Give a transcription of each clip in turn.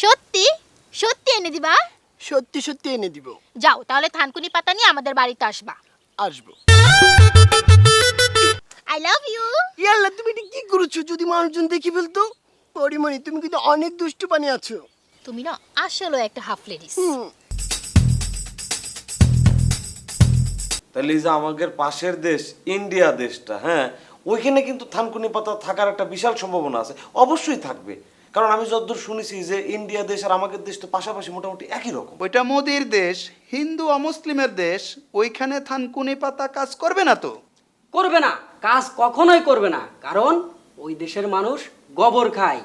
সত্যি? সত্যি এনে দিবা? সত্যি সত্যি এনে দিব। যাও তাহলে থানকুনি পাতা নিয়ে আমাদের বাড়িতে আসবা। আসব। আই লাভ ইউ ইয়াল্লা তুমি এটা কি করেছ? যদি মানুষজন দেখি ফেলতো? পরিমণি তুমি কিন্তু অনেক দুষ্টু পানি আছো। তুমি না আসলে একটা হাফ লেডিস হুম। তাহলে এই যে আমাদের পাশের দেশ ইন্ডিয়া দেশটা হ্যাঁ ওইখানে কিন্তু থানকুনি পাতা থাকার একটা বিশাল সম্ভাবনা আছে। অবশ্যই থাকবে। কারণ আমি যতদূর শুনেছি যে ইন্ডিয়া দেশ আর আমাদের দেশ তো পাশাপাশি মোটামুটি একই রকম। ওইটা মোদির দেশ হিন্দু অমুসলিমের দেশ ওইখানে থানকুনি পাতা কাজ করবে না তো? করবে না কাজ কখনোই করবে না কারণ ওই দেশের মানুষ গোবর খায়।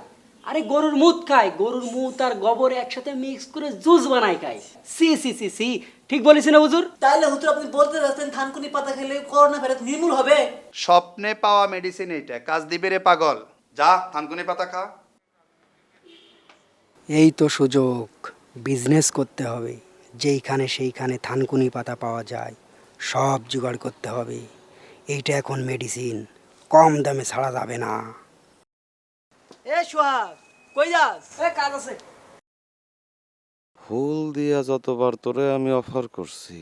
আরে গরুর মুত খায় গরুর মুত আর গোবর একসাথে মিক্স করে জুস বানায় খায়। সি সি সি সি ঠিক বলেছি না হুজুর? তাহলে হুজুর আপনি বলতে চাচ্ছেন থানকুনি পাতা খেলে করোনা ভাইরাস নির্মূল হবে? স্বপ্নে পাওয়া মেডিসিন এইটা কাজ দিবে রে পাগল। যা থানকুনি পাতা খা। এই তো সুযোগ বিজনেস করতে হবে। যেইখানে সেইখানে থানকুনি পাতা পাওয়া যায় সব জোগাড় করতে হবে। এইটা এখন মেডিসিন কম দামে ছাড়া যাবে না। এ সোহাগ কই যাস? এ কাজ আছে। ফুল দিয়া যতবার তোরে আমি অফার করছি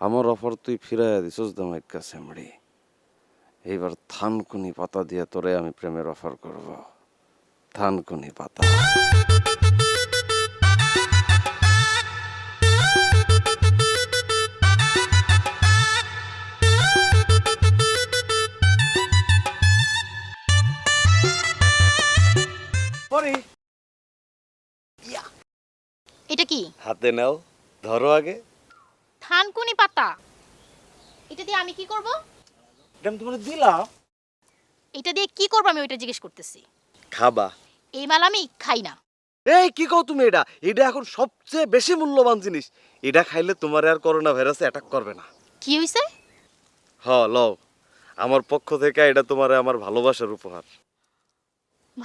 আমার অফার তুই ফিরাইয়া দিছস দামাইক কাছে আমড়ি এইবার থানকুনি পাতা দিয়ে তোরে আমি প্রেমের অফার করব। থানকুনি পাতা। পরে। এটা কি? হাতে নাও ধরো আগে। থানকুনি পাতা। এটা দিয়ে আমি কি করব? এটা আমি তোমার দিলাম। এটা দিয়ে কি করব আমি ওইটা জিজ্ঞেস করতেছি। খাবা। এই মাল আমি খাই না। এই কি কও তুমি এটা? এটা এখন সবচেয়ে বেশি মূল্যবান জিনিস। এটা খাইলে তোমার আর করোনা ভাইরাসে অ্যাটাক করবে না। কি হইছে? হ লও। আমার পক্ষ থেকে এটা তোমার আমার ভালোবাসার উপহার।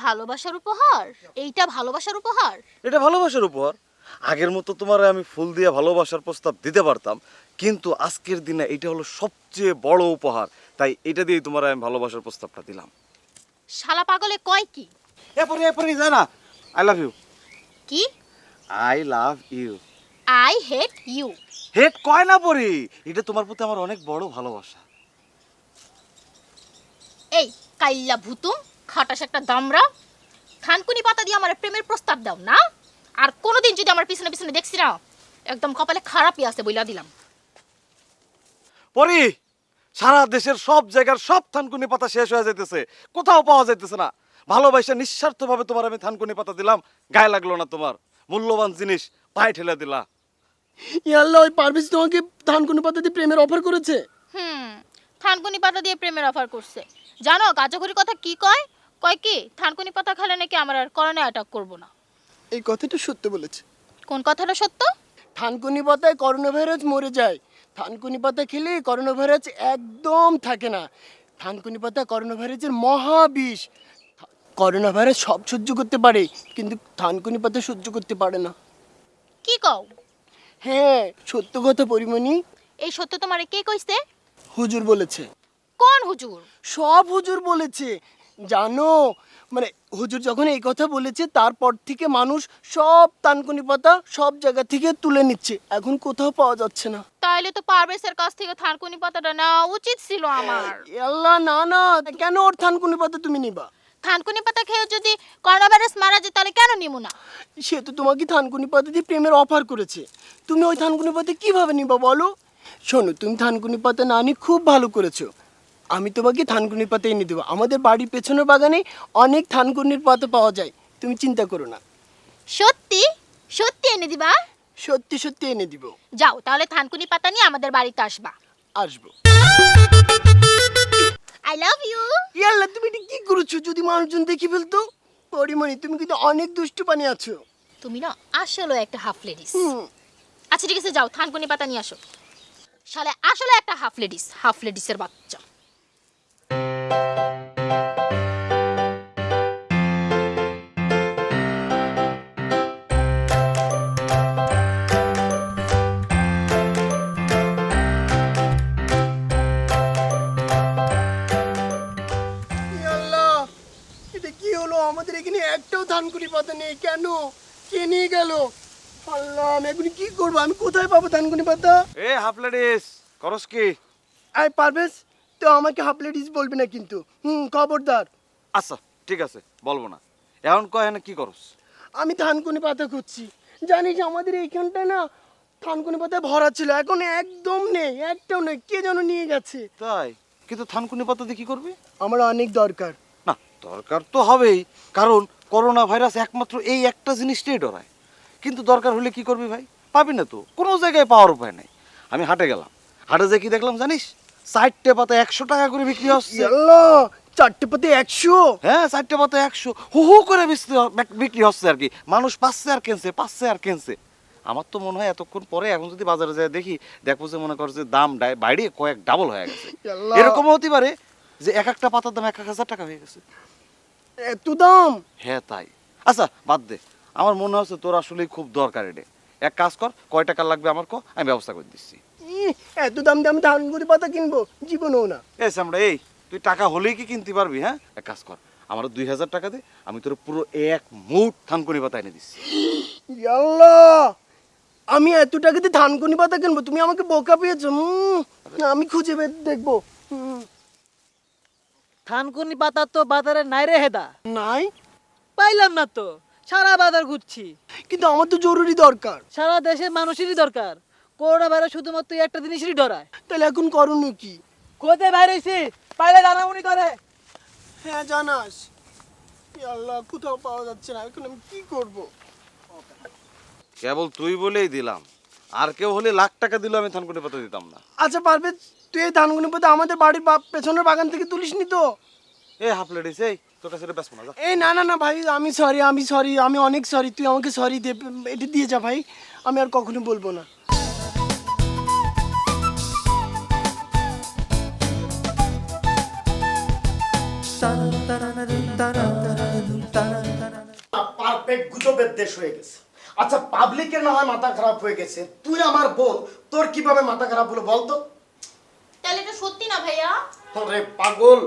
ভালোবাসার উপহার? এইটা ভালোবাসার উপহার? এটা ভালোবাসার উপহার। আগের মতো তোমার আমি ফুল দিয়ে ভালোবাসার প্রস্তাব দিতে পারতাম কিন্তু আজকের দিনে এটা হলো সবচেয়ে বড় উপহার। তাই এটা দিয়ে তোমার আমি ভালোবাসার প্রস্তাবটা দিলাম। শালা পাগলে কয় কি? এরপরে এরপরে যায় না। আই লাভ ইউ কি? I love you I hate you head কয় না পরি এটা তোমার প্রতি আমার অনেক বড় ভালোবাসা। এই কাইল্লা ভুতুম খাটাস একটা দামরা। থানকুনি পাতা দিয়ে আমার প্রেমের প্রস্তাব দাও না? আর কোনোদিন যদি আমার পিছনে পিছনে দেখছি না একদম কপালে খারাপই আছে বইলা দিলাম। পরি সারা দেশের সব জায়গার সব থানকুনি পাতা শেষ হয়ে যাইতেছে কোথাও পাওয়া যাইতেছে না। ভালোবাসা নিঃস্বার্থভাবে তোমার আমি থানকুনি পাতা দিলাম গায়ে লাগল না তোমার। মূল্যবান জিনিস পায়ে ঠেলে দিলা। ইয়াল্লা ওই পারভেজ তোমাকে ধানকুনি পাতা দিয়ে প্রেমের অফার করেছে? হুম থানকুনি পাতা দিয়ে প্রেমের অফার করছে। জানো গাজাঘুরির কথা কি কয়? কয় কি থানকুনি পাতা খেলে নাকি আমার আর করোনা অ্যাটাক করব না? এই কথাটা সত্য বলেছে। কোন কথাটা সত্য? থানকুনি পাতায় করোনা ভাইরাস মরে যায়। থানকুনি পাতা খেলে করোনা ভাইরাস একদম থাকে না। থানকুনি পাতা করোনা ভাইরাসের মহাবিষ। করোনা ভাইরাস সব সহ্য করতে পারে কিন্তু থানকুনি পাতা সহ্য করতে পারে না। কি কও? হ্যাঁ সত্য কথা পরিমণি। এই সত্য তোমারে কে কইছে? হুজুর বলেছে। কোন হুজুর? সব হুজুর বলেছে। জানো মানে হুজুর যখন এই কথা বলেছে তারপর থেকে মানুষ সব তানকুনি পাতা সব জায়গা থেকে তুলে নিচ্ছে। এখন কোথাও পাওয়া যাচ্ছে না। তাইলে তো পারভেজের কাছ থেকে থানকুনি পাতাটা নেওয়া উচিত ছিল আমার। আল্লাহ না না কেন ওর থানকুনি পাতা তুমি নিবা? থানকুনি পাতা খেয়ে যদি করোনা ভাইরাস মারা যায় তাহলে কেন নিমু না? সে তো তোমাকে থানকুনি পাতা দিয়ে প্রেমের অফার করেছে। তুমি ওই থানকুনি পাতা কীভাবে নিবা বলো? শোনো তুমি থানকুনি পাতা না নিয়ে খুব ভালো করেছ। আমি তোমাকে থানকুনি পাতা এনে দেবো। আমাদের বাড়ির পেছনের বাগানে অনেক থানকুনির পাতা পাওয়া যায়। তুমি চিন্তা করো না। সত্যি? সত্যি এনে দিবা? সত্যি সত্যি এনে দিব। যাও তাহলে থানকুনি পাতা নিয়ে আমাদের বাড়িতে আসবা। আসব। আই লাভ ইউ ইয়াল্লা তুমি এটা কি করেছ? যদি মানুষজন দেখে ফেলতো? পরিমণি তুমি কিন্তু অনেক দুষ্টু পানি আছো। তুমি না আসলে একটা হাফ লেডিস আচ্ছা ঠিক আছে যাও থানকুনি পাতা নিয়ে আসো। শালে আসলে একটা হাফ লেডিস হাফ লেডিসের বাচ্চা। আমাদের এখানে একটাও ধানকুনি পাতা নেই কেন? কে নিয়ে গেল? আল্লাহ আমি এখন কি করব? আমি কোথায় পাবো থানকুনি পাতা? এ হাফ লেডিস করস কি? আই পারভেজ তো আমাকে হাফ লেডিস বলবি না কিন্তু। হুম খবরদার। আচ্ছা ঠিক আছে বলব না। এখন কয় না কি করস? আমি থানকুনি পাতা খুঁজছি। জানিস আমাদের এইখানটা না থানকুনি পাতায় ভরা ছিল এখন একদম নেই একটাও নেই কে যেন নিয়ে গেছে। তাই? কিন্তু থানকুনি পাতা দিয়ে কি করবি? আমার অনেক দরকার। না দরকার তো হবেই কারণ করোনা ভাইরাস একমাত্র এই একটা জিনিসটাই ডরায়। কিন্তু দরকার হলে কি করবি ভাই? পাবি না তো কোনো জায়গায় পাওয়ার উপায় নেই। আমি হাটে গেলাম। হাটে যে কি দেখলাম জানিস? চারটে পাতা একশো টাকা করে বিক্রি হচ্ছে। চারটে পাতে একশো? হ্যাঁ চারটে পাতা একশো। হু হু করে বিক্রি হচ্ছে আর কি। মানুষ পাচ্ছে আর কিনছে পাচ্ছে আর কিনছে। আমার তো মনে হয় এতক্ষণ পরে এখন যদি বাজারে যায় দেখি দেখব যে মনে করছে দাম বাইরে কয়েক ডাবল হয়ে গেছে। এরকমও হতে পারে যে এক একটা পাতার দাম এক এক হাজার টাকা হয়ে গেছে। এত দাম? হ্যাঁ তাই। আচ্ছা বাদ দে। আমার মনে হচ্ছে তোর আসলেই খুব দরকার এটা। এক কাজ কর কয় টাকা লাগবে আমার কো? আমি ব্যবস্থা করে দিচ্ছি। এত দাম দিয়ে আমি থানকুনি পাতা কিনবো? জীবনও না। এই আমরা এই তুই টাকা হলেই কি কিনতে পারবি হ্যাঁ? এক কাজ কর আমার দুই হাজার টাকা দে আমি তোর পুরো এক মুঠ থানকুনি পাতা এনে দিচ্ছি। আল্লাহ আমি এত টাকাতে ধানকুনি পাতা কিনবো? তুমি আমাকে বোকা পেয়েছ আমি খুঁজে বের দেখব হুম, থানকুনি পাতা তো বাজারে নাই রে হেদা। নাই? পাইলাম না তো সারা বাজার ঘুরছি। কিন্তু আমার তো জরুরি দরকার। সারা দেশের মানুষেরই দরকার। করোনা ভাইরাস শুধুমাত্র একটা জিনিসেরই ডরায় তাহলে এখন করণীয় কি? কোথায় বাইরে হয়েছি? পাইলে জানামুনি করে হ্যাঁ জানাস। ই আল্লাহ কোথাও পাওয়া যাচ্ছে না এখন আমি কি করব? কেবল তুই বলেই দিলাম। আর কেউ হলে লাখ টাকা দিলেও আমি থানকুনি পাতা দিতাম না। আচ্ছা পারবে? তুই এই ধানকুনি পাতা আমাদের বাড়ির বা- পেছনের বাগান থেকে তুলিস নি তো? এই হাফ লেডিস এই তোর কাছে এটা ব্যস্ত না যা। এই না না না ভাই আমি সরি আমি সরি আমি অনেক সরি তুই আমাকে সরি দে এটা দিয়ে যা ভাই। আমি আর কখনো বলব না। পারফেক্ট গুজবের দেশ হয়ে গেছে। আচ্ছা পাবলিকের না হয় মাথা খারাপ হয়ে গেছে। তুই আমার বোন তোর কীভাবে মাথা খারাপ হলো বলতো? তাহলে এটা সত্যি না ভাইয়া? আরে পাগল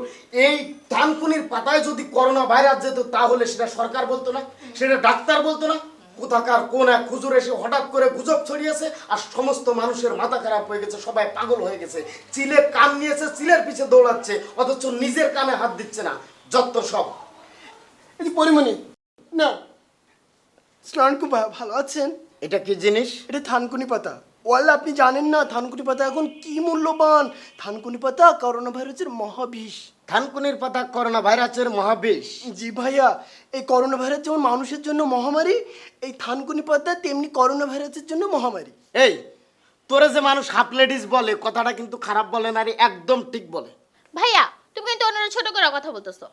এই ধানকুনির পাতায় যদি করোনা ভাইরাস যেত তাহলে সেটা সরকার বলতো না সেটা ডাক্তার বলতো না? কোথাকার কোন এক খুজুর এসে হঠাৎ করে গুজব ছড়িয়েছে আর সমস্ত মানুষের মাথা খারাপ হয়ে গেছে সবাই পাগল হয়ে গেছে। চিলে কান নিয়েছে চিলের পিছে দৌড়াচ্ছে অথচ নিজের কানে হাত দিচ্ছে না। যত সব। এই পরিমণি না স্নান খুব ভালো আছেন? এটা কি জিনিস? এটা থানকুনি পাতা। ওয়াল্লা আপনি জানেন না থানকুনি পাতা এখন কি মূল্যবান। থানকুনি পাতা করোনা ভাইরাসের মহাবিষ। ধানকুনির পাতা করোনা ভাইরাসের মহাবিষ। জি ভাইয়া এই করোনা ভাইরাস যেমন মানুষের জন্য মহামারী এই থানকুনি পাতা তেমনি করোনা ভাইরাসের জন্য মহামারী। এই তোরা যে মানুষ হাফ লেডিস বলে কথাটা কিন্তু খারাপ বলে না রে একদম ঠিক বলে। ভাইয়া তুমি কিন্তু অন্যরা ছোট করে কথা বলতেছো।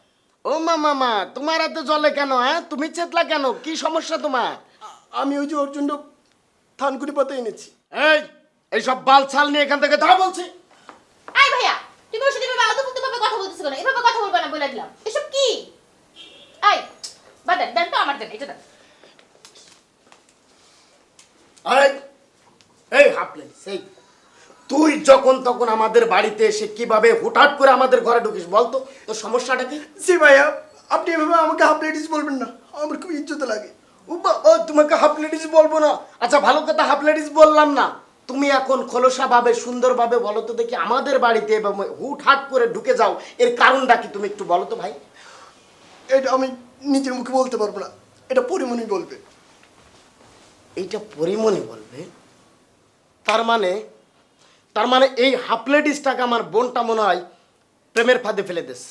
ও মা মামা তোমার এত জলে কেন হ্যাঁ? তুমি চেতলা কেন? কি সমস্যা তোমার? আমি ওই যে ওর জন্য থানকুনি পাতা এনেছি। এই এইসব বাল ছাল নিয়ে এখান থেকে ধরা বলছি। আই ভাইয়া তুমি ওর সাথে এভাবে আলাদা ভাবে কথা বলতেছো কেন? এভাবে কথা বলবে না বলে দিলাম। এসব কি? আই বাদেন দেন তো আমার দেন এটা দেন। আরে এই হাফ লেডিস তুই যখন তখন আমাদের বাড়িতে এসে কীভাবে হুটহাট করে আমাদের ঘরে ঢুকিস বলতো? তোর সমস্যাটা কি? জি ভাইয়া আপনি এভাবে আমাকে হাফ লেডিস বলবেন না। আমার খুব ইজ্জত লাগে। ও বা- ও তোমাকে হাফ লেডিস বলব না। আচ্ছা ভালো কথা হাফ লেডিস বললাম না। তুমি এখন খোলসা ভাবে সুন্দরভাবে বলো তো দেখি আমাদের বাড়িতে এবং হুট হাট করে ঢুকে যাও। এর কারণটা কি তুমি একটু বলো তো ভাই। এটা আমি নিজের মুখে বলতে পারব না। এটা পরিমণি বলবে। এইটা পরিমণি বলবে? তার মানে তার মানে এই হাফ লেডিসটাকে আমার বোনটা মনে হয় প্রেমের ফাঁদে ফেলে দিস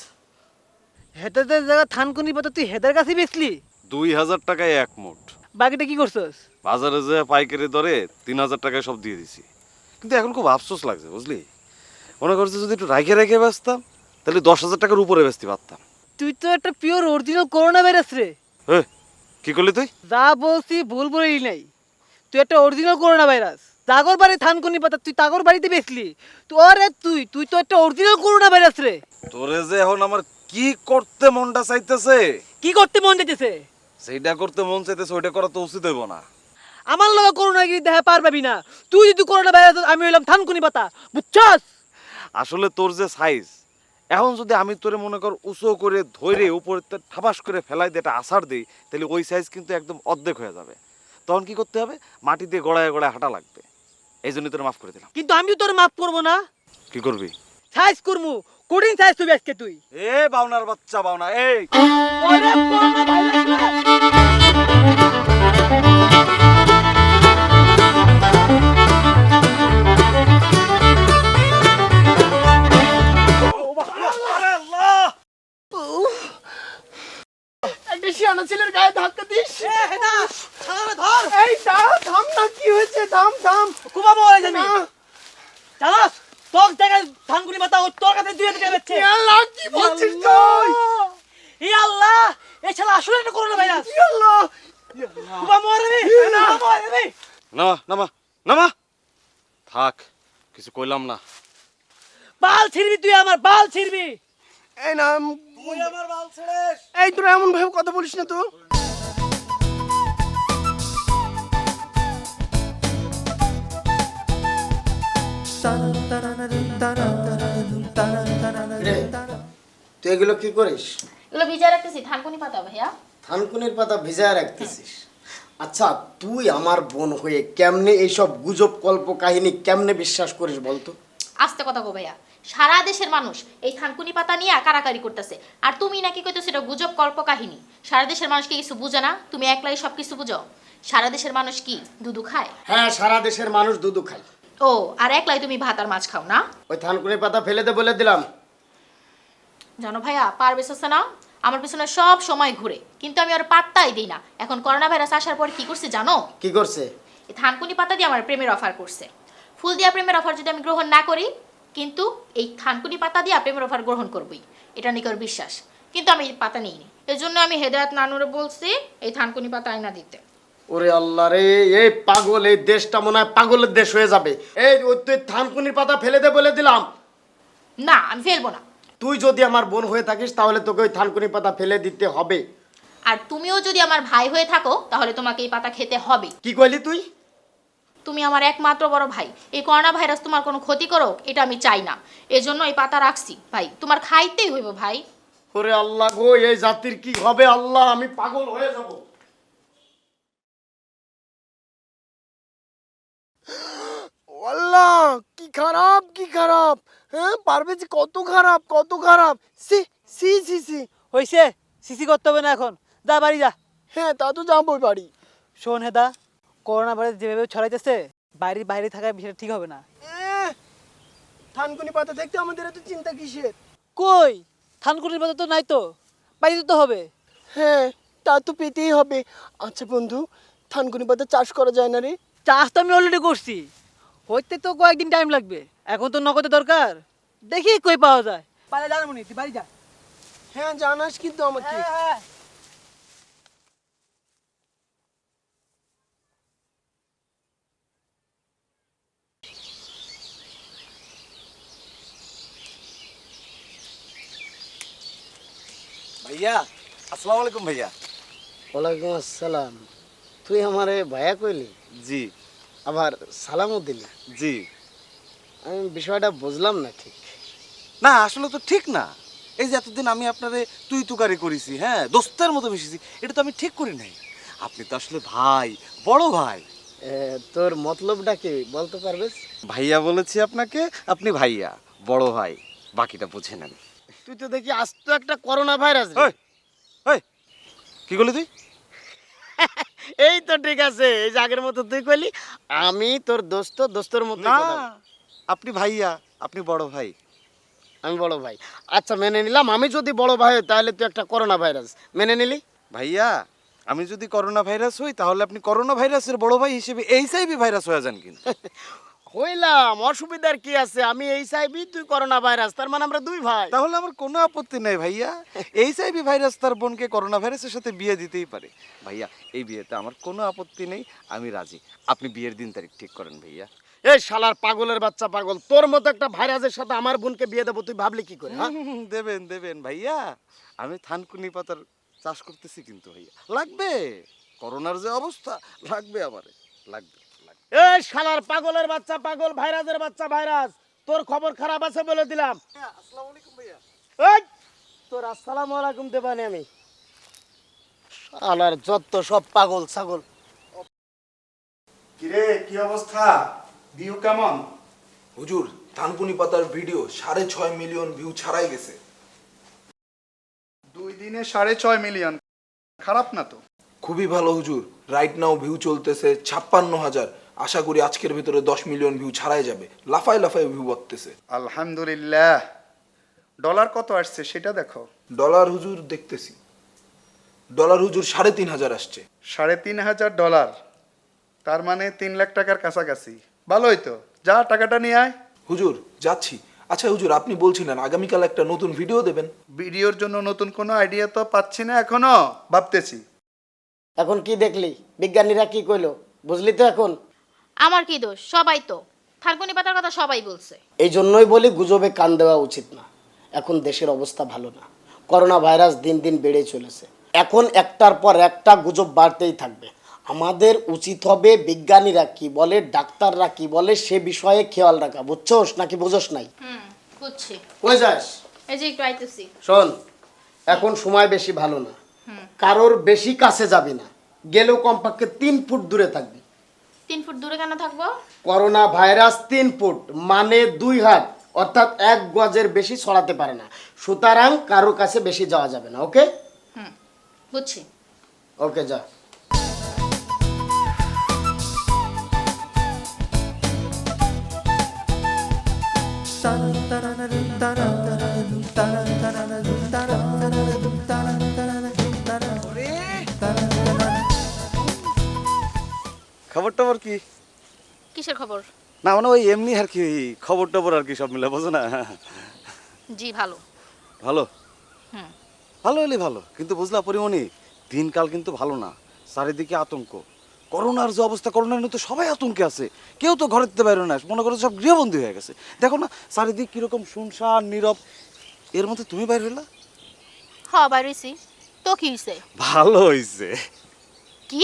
হেদাদের জায়গা থানকুনি পাতা তুই হেদার কাছে বেচলি? দুই হাজার টাকায় এক মুঠ। বাকিটা কি করছস? বাজারে যে পাইকারি দরে তিন হাজার টাকায় সব দিয়ে দিছি। কিন্তু এখন খুব আফসোস লাগছে বুঝলি? মনে করছে যদি একটু রাখে রেখে বেচতাম তাহলে দশ হাজার টাকার উপরে বেচতে পারতাম। তুই তো একটা পিওর অরিজিনাল করোনা ভাইরাস রে। কি করলি তুই? যা বলছি ভুল বলেই নাই। তুই একটা অরিজিনাল করোনা ভাইরাস তাগর বাড়ি থানকুনি পাতা তুই তাগর বাড়িতে বেচলি। তুই আরে তুই তুই তো একটা অরিজিনাল করোনা ভাইরাস রে। তোরে যে এখন আমার কি করতে মনটা চাইতেছে? কি করতে মন যেতেছে সেইটা করতে মন চাইতেছে ওইটা করা তো উচিত হইব না। আমার লগে করোনা গিরি দেখা পার পাবি না তুই যদি করোনা ভাইরাস আমি হইলাম থানকুনি পাতা বুঝছস? আসলে তোর যে সাইজ এখন যদি আমি তোরে মনে কর উঁচু করে ধরে উপরে ঠাবাস করে ফেলাই দিয়ে একটা আসার দিই তাহলে ওই সাইজ কিন্তু একদম অর্ধেক হয়ে যাবে। তখন কি করতে হবে? মাটি দিয়ে গড়ায় গড়ায় হাঁটা লাগবে। এই জন্যই তোর মাফ করে দিলাম। কিন্তু আমি তোর মাফ করব না। কি করবি? সাইজ করমু কঠিন সাইজ তুই আজকে তুই। এ বাউনার বাচ্চা বাউনা এই! ছেলের গায়ে ধাক্কা দিস? ধর। এই থাম থাম না কি হয়েছে? থাম থাম। কুবা মরে যাবি না। জানাস তোর জায়গায় ধানগুলি মাথা ও তোর কাছে দুয়ে দিতে যাচ্ছে। আল্লাহ কি বলছিস তুই? ই আল্লাহ এই শালা আসলে একটা করোনা ভাইরাস। ই আল্লাহ কুবা মরে যাবি। কুবা মরে নামা নামা নামা। থাক কিছু কইলাম না। বাল ছিড়বি তুই আমার বাল ছিড়বি। এই নাম তুই আমার বাল ছেড়েস। এই তোরা এমন ভাবে কথা বলিস না তো। তুই এগুলো কি করিস? এগুলো ভিজা রাখতেছি থানকুনি পাতা ভাইয়া। থানকুনির পাতা ভিজায় রাখতেছিস? আচ্ছা তুই আমার বোন হয়ে কেমনে এইসব গুজব কল্প কাহিনী কেমনে বিশ্বাস করিস বলতো? আস্তে কথা গো ভাইয়া। সারা দেশের মানুষ এই থানকুনি পাতা নিয়ে কারাকারি করতেছে। আর তুমি নাকি কইতো সেটা গুজব কল্প কাহিনী। সারা দেশের মানুষ কি কিছু বুঝে না? তুমি একলাই সব কিছু বুঝো? সারা দেশের মানুষ কি দুধু খায়? হ্যাঁ সারা দেশের মানুষ দুধু খায়। ও আর একলাই তুমি ভাত আর মাছ খাও না? ওই থানকুনির পাতা ফেলে দে বলে দিলাম। জানো ভাইয়া পারবেশ আছে না? আমার পিছনে সব সময় ঘুরে। কিন্তু আমি আর পাত্তাই দিই না। এখন করোনা ভাইরাস আসার পর কি করছে জানো? কি করছে? এই থানকুনি পাতা দিয়ে আমার প্রেমের অফার করছে। ফুল দিয়া প্রেমের অফার যদি আমি গ্রহণ না করি কিন্তু এই থানকুনি পাতা দিয়ে প্রেমের অফার গ্রহণ করবই। এটা নাকি ওর বিশ্বাস। কিন্তু আমি এই পাতা নিইনি। এর জন্য আমি হেদায়ত নানুরে বলছি এই থানকুনি পাতা আয়না দিতে। ওরে আল্লাহ রে এই পাগল এই দেশটা মনে হয় পাগলের দেশ হয়ে যাবে। এই ওই তুই থানকুনির পাতা ফেলে দে বলে দিলাম। না আমি ফেলব না। তুই যদি আমার বোন হয়ে থাকিস তাহলে তোকে ওই থানকুনি পাতা ফেলে দিতে হবে। আর তুমিও যদি আমার ভাই হয়ে থাকো তাহলে তোমাকে এই পাতা খেতে হবে। কি কইলি তুই? তুমি আমার একমাত্র বড় ভাই। এই করোনা ভাইরাস তোমার কোনো ক্ষতি করো এটা আমি চাই না। এজন্য এই পাতা রাখছি। ভাই তোমার খাইতেই হইব ভাই। ওরে আল্লাহ গো এই জাতির কি হবে আল্লাহ? আমি পাগল হয়ে যাব। আল্লাহ কি খারাপ কি খারাপ? হ্যাঁ পারভেজ কত খারাপ কত খারাপ? C C C C. হইছে সিসি করতে হবে না এখন। যা বাড়ি যা। হ্যাঁ তা তো যাবোই বাড়ি। শোন হেদা করোনা ভাইরাস যেভাবে ছড়াইতেছে বাইরে বাইরে থাকা বিষয়টা ঠিক হবে না। থানকুনি পাতা দেখতে আমাদের এত চিন্তা কিসের? কই? থানকুনির পাতা তো নাই তো বাড়িতে তো হবে। হ্যাঁ তা তো পেতেই হবে। আচ্ছা বন্ধু থানকুনি পাতা চাষ করা যায় না রে? চাষ তো আমি অলরেডি করছি। হইতে তো কয়েকদিন টাইম লাগবে। এখন তো নগদে দরকার। দেখি কই পাওয়া যায়। পালে জানাব নি তুই বাড়ি যা। হ্যাঁ জানাস কিন্তু আমাকে। হ্যাঁ হ্যাঁ। ভাইয়া আসসালামু আলাইকুম ভাইয়া। ওয়ালাইকুম আসসালাম। তুই আমারে ভায়া কইলি? জি। আবার সালামও দিলি? জি। আমি বিষয়টা বুঝলাম না ঠিক। না আসলে তো ঠিক না। এই যে এতদিন আমি আপনারে তুই তুকারি করেছি হ্যাঁ দোস্তের মতো মিশেছি এটা তো আমি ঠিক করি নাই। আপনি তো আসলে ভাই বড় ভাই। তোর মতলবটা কি বলতে পারবে ভাইয়া বলেছি আপনাকে আপনি ভাইয়া বড় ভাই বাকিটা বুঝে নেন। তুই তো দেখি আজ তো একটা করোনা ভাইরাস রে। কি করলি তুই? এই তো ঠিক আছে এই যে আগের মতো তুই কইলি আমি তোর দোস্ত দোস্তর মতো না আপনি ভাইয়া আপনি বড় ভাই। আমি বড় ভাই। আচ্ছা মেনে নিলাম। আমি যদি বড় ভাই হই, তাহলে তুই একটা করোনা ভাইরাস মেনে নিলি? ভাইয়া আমি যদি করোনা ভাইরাস হই তাহলে আপনি করোনা ভাইরাসের বড় ভাই হিসেবে এইচআইভি ভাইরাস হয়ে যান কিন্তু। হইলাম অসুবিধার কি আছে? আমি এই চাইবি তুই করোনা ভাইরাস তার মানে আমরা দুই ভাই। তাহলে আমার কোনো আপত্তি নেই ভাইয়া। এইচআইভি ভাইরাস তার বোনকে করোনা ভাইরাসের সাথে বিয়ে দিতেই পারে। ভাইয়া এই বিয়েতে আমার কোনো আপত্তি নেই আমি রাজি। আপনি বিয়ের দিন তারিখ ঠিক করেন ভাইয়া। এই শালার পাগলের বাচ্চা পাগল তোর মতো একটা ভাইরাসের সাথে আমার বোনকে বিয়ে দেবো তুই ভাবলি কি করে হ্যাঁ? দেবেন দেবেন ভাইয়া। আমি থানকুনি পাতার চাষ করতেছি কিন্তু ভাইয়া। লাগবে? করোনার যে অবস্থা লাগবে আমারে লাগবে। এই শালার পাগলের বাচ্চা পাগল ভাইরাসের বাচ্চা ভাইরাস। তোর খবর খারাপ আছে বলে দিলাম। এই, তোর আসসালামু আলাইকুম দেবানি আমি। শালার যত সব পাগল ছাগল। কিরে কি অবস্থা? ভিউ কেমন? হুজুর থানকুনি পাতার ভিডিও সাড়ে ছয় মিলিয়ন ভিউ ছাড়াই গেছে। দুই দিনে সাড়ে ছয় মিলিয়ন। খারাপ না তো? খুবই ভালো হুজুর রাইট নাও ভিউ চলতেছে ছাপ্পান্ন হাজার। আশা করি আজকের ভিতরে দশ মিলিয়ন ভিউ ছাড়াই যাবে। লাফায় লাফায় ভিউ বাড়তেছে। আলহামদুলিল্লাহ। ডলার কত আসছে সেটা দেখো। ডলার হুজুর দেখতেছি। ডলার হুজুর সাড়ে তিন হাজার আসছে। সাড়ে তিন হাজার ডলার। তার মানে তিন লাখ টাকার কাছাকাছি। ভালোই তো। যা টাকাটা নিয়ে আয়। হুজুর যাচ্ছি। আচ্ছা হুজুর আপনি বলছিলেন আগামীকাল একটা নতুন ভিডিও দেবেন। ভিডিওর জন্য নতুন কোনো আইডিয়া তো পাচ্ছি না এখনও। ভাবতেছি। এখন কি দেখলি? বিজ্ঞানীরা কি কইলো? বুঝলি তো এখন? আমার কি দোষ? সবাই তো। থানকুনি পাতার কথা সবাই বলছে। এই জন্যই বলি গুজবে কান দেওয়া উচিত না। এখন দেশের অবস্থা ভালো না। করোনা ভাইরাস দিন দিন বেড়ে চলেছে। এখন একটার পর একটা গুজব বাড়তেই থাকবে। আমাদের উচিত হবে বিজ্ঞানীরা কি বলে ডাক্তাররা কি বলে সে বিষয়ে খেয়াল রাখা। বুঝছোস নাকি বুঝোস নাই? হুম বুঝছি। কই যাস? এই যে একটু আইতেছি। শোন এখন সময় বেশি ভালো না। কারোর বেশি কাছে যাবি না। গেলেও কমপক্ষে তিন ফুট দূরে থাকবি। তিন ফুট দূরে কেন থাকব? করোনা ভাইরাস তিন ফুট মানে দুই হাত অর্থাৎ এক গজের বেশি ছড়াতে পারে না। সুতরাং কারোর কাছে বেশি যাওয়া যাবে না ওকে? হুম বুঝছি। ওকে যা। খবর টবর কি? কিসের খবর? না মানে ওই এমনি আর কি খবর টবর আর কি সব মিলে বোঝো না? জি ভালো। ভালো? হুম। ভালো হলে ভালো কিন্তু বুঝলা পরিমণি দিনকাল কিন্তু ভালো না চারিদিকে আতঙ্ক। করোনার যে অবস্থা করোনা নিয়ে তো সবাই আতঙ্কে আছে কেউ তো ঘরের থেকে বাইরে না মনে করো সব গৃহবন্দী হয়ে গেছে। দেখো না চারিদিক কীরকম শুনশান নীরব এর মধ্যে তুমি বাইর হইলা? হ বাইরেছি তো কি হইছে? ভালো হইছে। কি?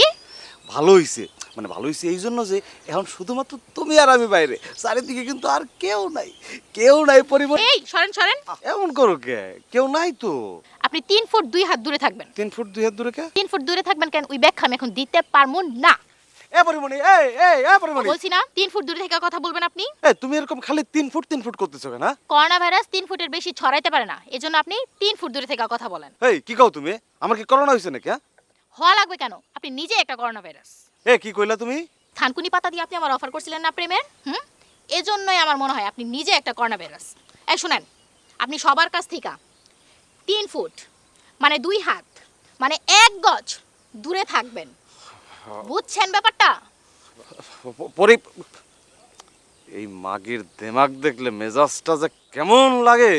ভালো হইছে। মানে ভালো হইছে এই জন্য যে এখন শুধুমাত্র তুমি আর আমি বাইরে। চারিদিকে কিন্তু আর কেউ নাই। কেউ নাই পরিবার এই সরেন সরেন। এমন করো কে? কেউ নাই তো। আপনি তিন ফুট দুই হাত দূরে থাকবেন। তিন ফুট দুই হাত দূরে কে? তিন ফুট দূরে থাকবেন কেন? ওই ব্যাখ্যা আমি এখন দিতে পারব না। এ পরিমণি এই এই এ পরিমণি। বলছি না তিন ফুট দূরে থেকে কথা বলবেন আপনি? এ তুমি এরকম খালি তিন ফুট তিন ফুট করতেছো কেন হ্যাঁ? করোনা ভাইরাস তিন ফুটের বেশি ছড়াইতে পারে না। এজন্য আপনি তিন ফুট দূরে থেকে কথা বলেন। এই কি কও তুমি? আমার কি করোনা হয়েছে নাকি হ্যাঁ? হওয়া লাগবে কেন? আপনি নিজে একটা করোনা ভাইরাস এ কি কইলা তুমি? থানকুনি পাতা দিয়ে আপনি আমার অফার করছিলেন না প্রেমের? হুম? এজন্যই আমার মনে হয় আপনি নিজে একটা করোনা ভাইরাস এই শুনেন আপনি সবার কাছ থেকে তিন ফুট মানে দুই হাত মানে এক গজ দূরে থাকবেন। বুঝছেন ব্যাপারটা? পরি এই মাগির দেমাগ দেখলে মেজাজটা যে কেমন লাগে!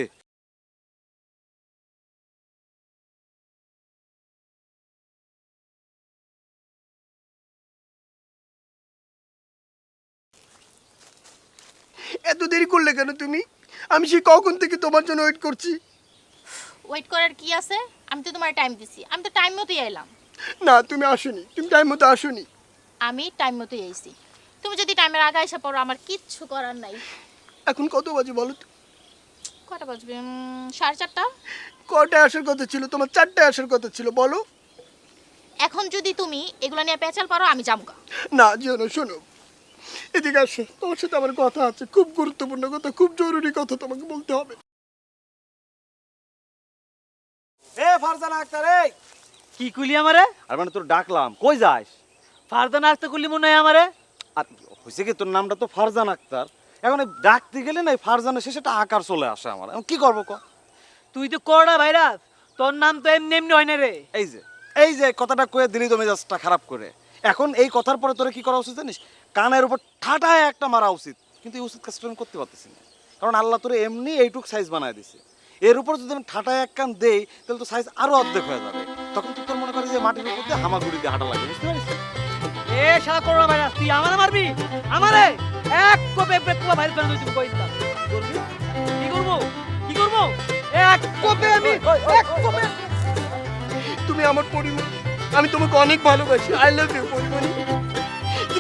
করলে কেন তুমি? আমি সেই কখন থেকে তোমার জন্য ওয়েট করছি। ওয়েট করার কি আছে? আমি তো তোমার টাইম দিছি। আমি তো টাইম মতোই এলাম। না তুমি আসোনি। তুমি টাইম মতো আসোনি। আমি টাইম মতোই এসেছি তুমি যদি টাইমের আগে এসে পড়ো আমার কিচ্ছু করার নাই। এখন কত বাজে বলো তো? কটা বাজবে? সাড়ে চারটা? কটায় আসার কথা ছিল? তোমার চারটায় আসার কথা ছিল বলো। এখন যদি তুমি এগুলো নিয়ে পেঁচাল পারো আমি যাব না না শোনো। এদিকে আসো তোমার সাথে আমার কথা আছে খুব গুরুত্বপূর্ণ কথা খুব জরুরি কথা তোমাকে বলতে হবে। এ ফারজানা আক্তার এই! কি কইলি আমারে? আর মানে তোর ডাকলাম কই যাস? আসতে করলি মনে হয় আমারে? আর হয়েছে কি তোর নামটা তো ফারজান আক্তার। এখন ডাকতে গেলে না ফারজানের শেষে একটা আকার চলে আসে আমার। এখন কি করব ক? তুই তো করোনা ভাইরাস তোর নাম তো এমনি এমনি হয় না রে। এই যে এই যে কথাটা কয়ে দিলি তো মেজাজটা খারাপ করে। এখন এই কথার পরে তোরে কি করা উচিত জানিস? কানের উপর ঠাটায় একটা মারা উচিত। কিন্তু এই উচিত কাজটা আমি করতে পারতেছি না। কারণ আল্লাহ তোরে এমনি এইটুক সাইজ বানায় দিছে। এর উপর যদি আমি ঠাটায় এক কান দেই তাহলে তো সাইজ আরও অর্ধেক হয়ে যাবে। তখন তো তোর মনে করে যে মাটির উপর দিয়ে হামাগুড়ি দিয়ে হাঁটা লাগে বুঝতে পারিস? এ শালা করোনা ভাইরাস তুই আমারে মারবি? আমারে? এক কোপে ব্রেক কোপা ভাইরাস বানাই তুই কই দিতাম করবি কি করব? কি করব? এক কোপে আমি এক কোপে তুমি আমার পরিমণি। আমি তোমাকে অনেক ভালোবাসি। I love you Porimoni.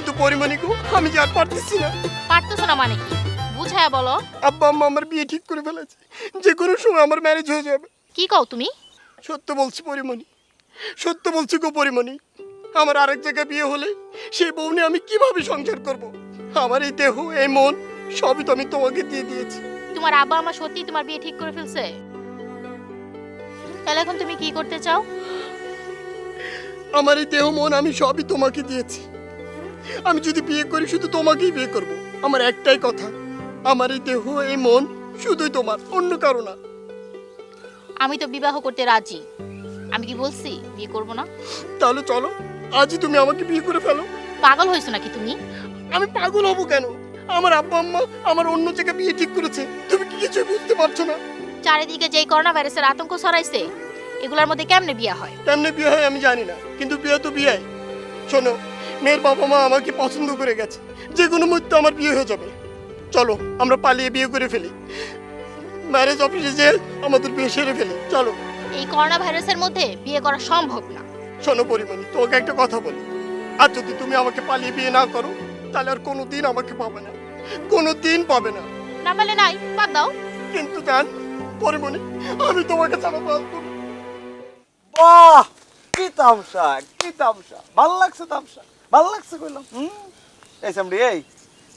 কিন্তু পরিমণি আমি যে পারতেছি না। পারতেছো না মানে কি? বুঝায় বলো। আব্বা আম্মা আমার বিয়ে ঠিক করে ফেলেছে। যে কোনো সময় আমার ম্যারেজ হয়ে যাবে। কি কও তুমি? সত্য বলছি পরিমণি। সত্য বলছি গো পরিমণি। আমার আরেক জায়গায় বিয়ে হলে সেই বউ নিয়ে আমি কীভাবে সংসার করব? আমার এই দেহ এই মন সবই তো আমি তোমাকে দিয়ে দিয়েছি। তোমার আব্বা আমার সত্যি তোমার বিয়ে ঠিক করে ফেলছে? তাহলে এখন তুমি কি করতে চাও? আমার এই দেহ মন আমি সবই তোমাকে দিয়েছি। আমি যদি বিয়ে করি শুধু তোমাকেই বিয়ে করব। আমার একটাই কথা আমার এই দেহ এই মন শুধুই তোমার অন্য কারও না। আমি তো বিবাহ করতে রাজি। আমি কি বলছি বিয়ে করব না? তাহলে চলো আজই তুমি আমাকে বিয়ে করে ফেলো। পাগল হয়েছো নাকি তুমি? আমি পাগল হব কেন? আমার আব্বা আম্মা আমার অন্য জায়গায় বিয়ে ঠিক করেছে। তুমি কি কিছুই বুঝতে পারছ না? চারিদিকে যেই করোনা ভাইরাসের আতঙ্ক ছড়াইছে এগুলোর মধ্যে কেমনে বিয়ে হয়? কেমনে বিয়ে হয় আমি জানি না কিন্তু বিয়ে তো বিয়ে শোনো মেয়ের বাবা মা আমাকে পছন্দ করে গেছে। যে কোনো মুহূর্তে আমার বিয়ে হয়ে যাবে। চলো আমরা পালিয়ে বিয়ে করে ফেলি। ম্যারেজ অফিসে যেয়ে আমাদের বিয়ে সেরে ফেলি। চলো। এই করোনা ভাইরাসের মধ্যে বিয়ে করা সম্ভব না। শোনো পরিমণি তোমাকে একটা কথা বলি। আর যদি তুমি আমাকে পালিয়ে বিয়ে না করো তাহলে আর কোনো দিন আমাকে পাবে না। কোনো দিন পাবে না। না পারলে নাই বাদ দাও। কিন্তু জান পরিমণি আমি তোমাকে ছাড়া বাঁচবো। বাহ! কি তামসা কি তামসা। ভালো লাগছে তামসা। ভালো লাগছে কইলাম হুম? এই সামডি এই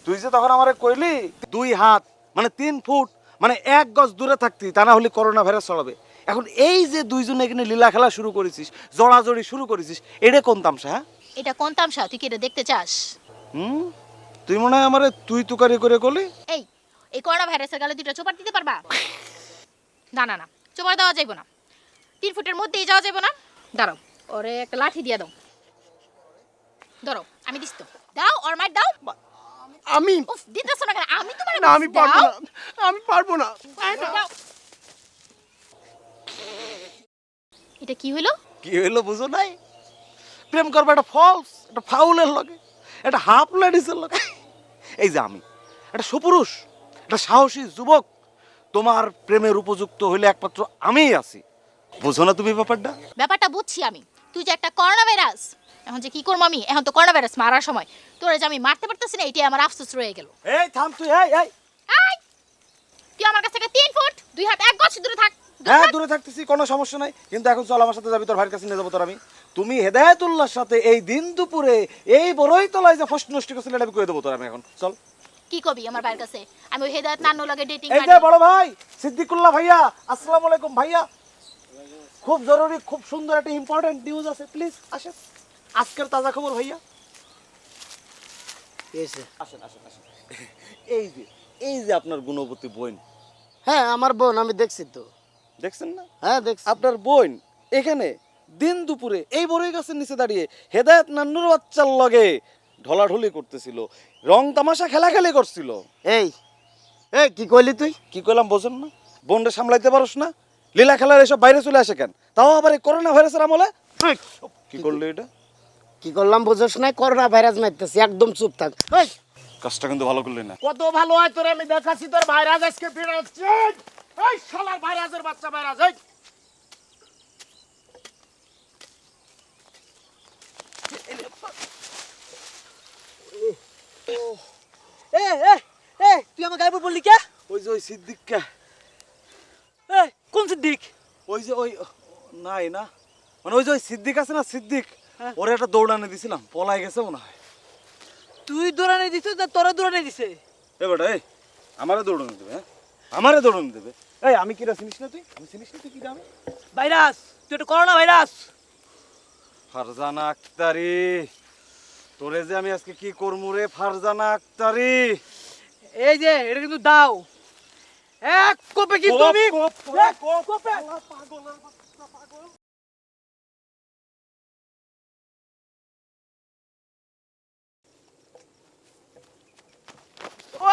তুই যে তখন আমারে কইলি দুই হাত মানে তিন ফুট মানে এক গজ দূরে থাকতি তা না হলে করোনা ভাইরাস ছড়াবে। এখন এই যে দুইজনে এখানে লীলা খেলা শুরু করেছিস জড়াজড়ি শুরু করেছিস এটা কোন তামসা হ্যাঁ? এটা কোন তামসা? তুই কি এটা দেখতে চাস? হুম? তুই মনে হয় আমারে তুই তুকারি করে কলি? এই এই করোনা ভাইরাসের গালে দুটো চোপার দিতে পারবা? না না না চোপার দেওয়া যাইব না। তিন ফুটের মধ্যেই যাওয়া যাইব না? দাঁড়াও ওরে একটা লাঠি দিয়ে দাও। ধরো আমি দিস তো। দাও ওর মার দাও। আমি উফ দিতেছ না কেন? আমি তোমার না আমি পারব না। আমি পারব না। এটা কি হলো? কি হইল বুঝো নাই? প্রেম করবে একটা ফলস একটা ফাউলের লগে একটা হাফ লেডিসের লগে। এই যে আমি একটা সুপুরুষ একটা সাহসী যুবক তোমার প্রেমের উপযুক্ত হইলে একমাত্র আমিই আছি। বুঝো না তুমি ব্যাপারটা? ব্যাপারটা বুঝছি আমি। তুই যে একটা করোনা ভাইরাস এখন যে কি করব আমি? এখন তো করোনা ভাইরাস মারার সময়। তোরা যে আমি মারতে পারতেছি না এটাই আমার আফসোস রয়ে গেল। এই থাম তুই এই এই। আয়! তুই আমার কাছ থেকে তিন ফুট দুই হাত এক গছ দূরে থাক। হ্যাঁ দূরে থাকতেছি কোনো সমস্যা নাই। কিন্তু এখন চল আমার সাথে যাবি তোর ভাইয়ের কাছে নিয়ে যাব তোর আমি। তুমি হেদায়তুল্লাহর সাথে এই দিন দুপুরে এই বড়ই তলায় যে ফষ্ট নষ্ট করছিলে এটা আমি করে দেবো তোর আমি এখন। চল। কি কবি আমার ভাইয়ের কাছে? আমি ওই হেদায়ত নান্নু লাগে ডেটিং এই যে বড় ভাই সিদ্দিকুল্লাহ ভাইয়া আসসালামু আলাইকুম ভাইয়া। খুব জরুরি খুব সুন্দর একটা ইম্পর্টেন্ট নিউজ আছে প্লিজ আসেন। আজকের তাজা খবর ভাইয়া? আসেন আসেন আসেন। এই যে এই যে আপনার গুণবতী বোন। হ্যাঁ আমার বোন আমি দেখছি তো। দেখছেন না? হ্যাঁ দেখছি। আপনার বোন এখানে দিন দুপুরে এই বড়ই গাছের নিচে দাঁড়িয়ে হেদায়ত নান্নুর বাচ্চার লগে ঢলাঢলি করতেছিল রং তামাশা খেলাখেলি করছিল। এই এই কি কইলি তুই? কি করলাম বোঝেন না? বোনটা সামলাইতে পারোস না? লীলা খেলার এসব বাইরে চলে আসে কেন? তাও আবার এই করোনা ভাইরাসের আমলে? কি করল এটা? কি করলাম বুঝোস না করোনা ভাইরাস মারতেছি একদম চুপ থাক। কাজটা কিন্তু ভালো করলি না। কত ভালো হয় তোর আমি দেখাচ্ছি তোর ভাইরাস আজকে ফিরাচ্ছে এই শালার ভাইরাসের বাচ্চা ভাইরাস এই এ এ এ তুই আমার গায়ে বললি কে? ওই যে ওই সিদ্দিকটা এ কোন সিদ্দিক? ওই যে ওই নাই না। মানে ওই যে ওই সিদ্দিক আছে না সিদ্দিক? ওরে একটা দৌড়ানে দিছিলাম পলাই গেছে মনে হয়। তুই দৌড়ানি দিছিস না তোরা দৌড়ানি দিছে? এ বেটা এই আমারে দৌড়ানো দেবে হ্যাঁ? আমারে দৌড়ানো দেবে। এই আমি কিরা চিনিস না তুই? আমি চিনিস না তুই কিরা আমি ভাইরাস তুই একটা করোনা ভাইরাস। ফারজানা আক্তারি তোরে যে আমি আজকে কি করমু রে ফারজানা আক্তারি? এই যে এটা কিন্তু দাও। এক কোপে কিন্তু আমি এক কোপে।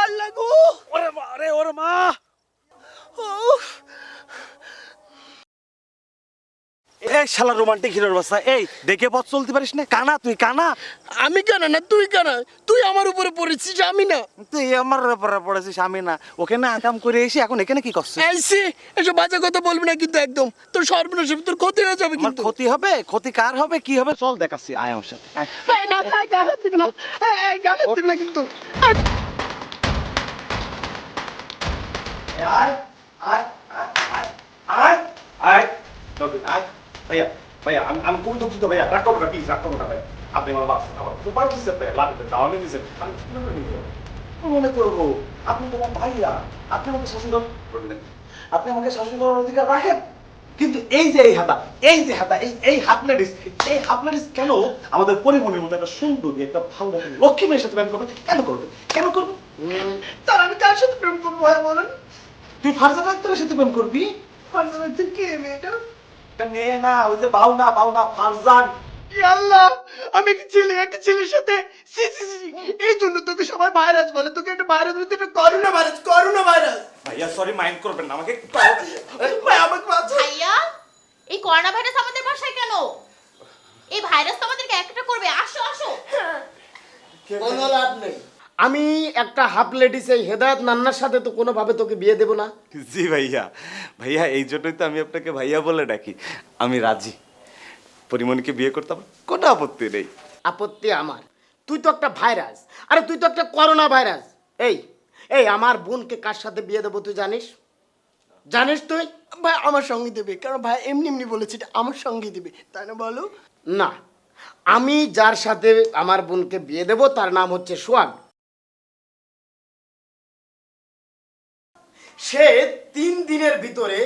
আল্লাহ গো ওরে মা রে ওরে মা। এই শালা রোমান্টিক হিরোর বাচ্চা এই দেখে পথ চলতে পারিস না? কানা তুই কানা? আমি কেন না তুই কেন। তুই আমার উপরে পড়েছিস আমি না। তুই আমার ব্যাপারে পড়েছিস আমি না। ওকে না করে এসে এখন এখানে কি করছিস? এসব বাজে কথা বলবি না কিন্তু একদম। তোর সর্বনাশ হবে, তোর ক্ষতি হয়ে যাবে কিন্তু। ক্ষতি হবে? ক্ষতি কার হবে? কি হবে? চল দেখাচ্ছি আয় আমার সাথে না, দিবি না। দিবি না কিন্তু। আয় আয় আয় আয় আয় ভাইয়া ভাইয়া আমি আমি খুব দুঃখিত ভাইয়া। রাগ করো না প্লিজ রাগ করো না ভাইয়া। আপনি আমার বাচ্চা আমার তো পার দিচ্ছে লাগবে তাহলে দিচ্ছে আমি কীভাবে নিব? মনে করব আপনি তোমার ভাইয়া। আপনি আমাকে শাসন করবেন। আপনি আমাকে শাসন করার অধিকার রাখেন। কিন্তু এই যে এই হাতা এই যে হাতা এই এই এই হাত লেডিস কেন আমাদের পরিমণের মধ্যে একটা সুন্দরী একটা ভালো লক্ষ্মী মেয়ের সাথে প্রেম করবে কেন করবে কেন করবে তার আমি কার সাথে প্রেম করব বলেন? তুই ফারজা ডাক্তারের সাথে প্রেম করবি? ফারজা ডাক্তার কে মেয়েটা? মেয়ে না ওই যে বাউ না বাউ না ফারজান আল্লাহ আমি একটা ছেলে একটা ছেলের সাথে সি সি সি এই জন্য তোকে সবাই ভাইরাস বলে। তোকে একটা ভাইরাস বলে একটা করোনা ভাইরাস করোনা ভাইরাস ভাইয়া সরি মাইন্ড করবেন না আমাকে ভাই আমাকে বাঁচাও। ভাইয়া এই করোনা ভাইরাস আমাদের বাসায় কেন? এই ভাইরাস তো আমাদেরকে একটা করবে আসো আসো। কোনো লাভ নেই। আমি একটা হাফ লেডিস এই হেদায়ত নান্নার সাথে তো কোনোভাবে তোকে বিয়ে দেবো না। জি ভাইয়া। ভাইয়া এই জন্যই তো আমি আপনাকে ভাইয়া বলে ডাকি। আমি রাজি। পরিমণিকে বিয়ে করতে আমার কোনো আপত্তি নেই। আপত্তি আমার। তুই তো একটা ভাইরাস আরে তুই তো একটা করোনা ভাইরাস এই এই আমার বোনকে কার সাথে বিয়ে দেবো তুই জানিস? জানিস তুই? ভাই আমার সঙ্গে দেবে। কারণ ভাই এমনি এমনি বলেছে এটা আমার সঙ্গে দেবে। তাই না বলো? না। আমি যার সাথে আমার বোনকে বিয়ে দেবো তার নাম হচ্ছে সোহাগ। সে তিন দিনের ভিতরে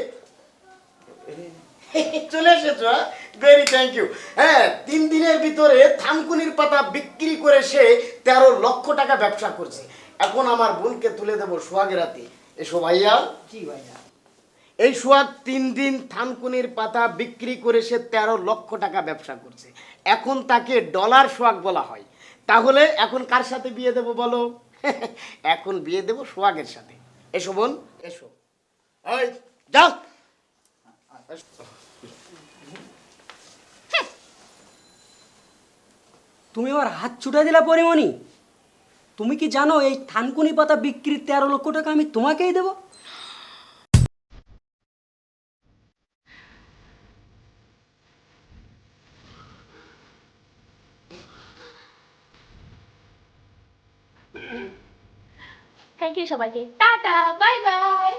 চলে এসেছ ভেরি থ্যাংক ইউ হ্যাঁ তিন দিনের ভিতরে থানকুনির পাতা বিক্রি করে সে তেরো লক্ষ টাকা ব্যবসা করছে। এখন আমার বোনকে তুলে দেবো সোহাগের হাতে। এসো ভাইয়া। জি ভাইয়া? এই সোহাগ তিন দিন থানকুনির পাতা বিক্রি করে সে তেরো লক্ষ টাকা ব্যবসা করছে। এখন তাকে ডলার সোহাগ বলা হয়। তাহলে এখন কার সাথে বিয়ে দেবো বলো? এখন বিয়ে দেবো সোহাগের সাথে। এসো বোন। এসো। এই যাও। তুমি আবার হাত ছুটে দিলা পরিমণি। তুমি কি জানো এই থানকুনি পাতা বিক্রির তেরো লক্ষ টাকা আমি তোমাকেই দেবো? থ্যাংক ইউ সবাইকে। Tata bye bye.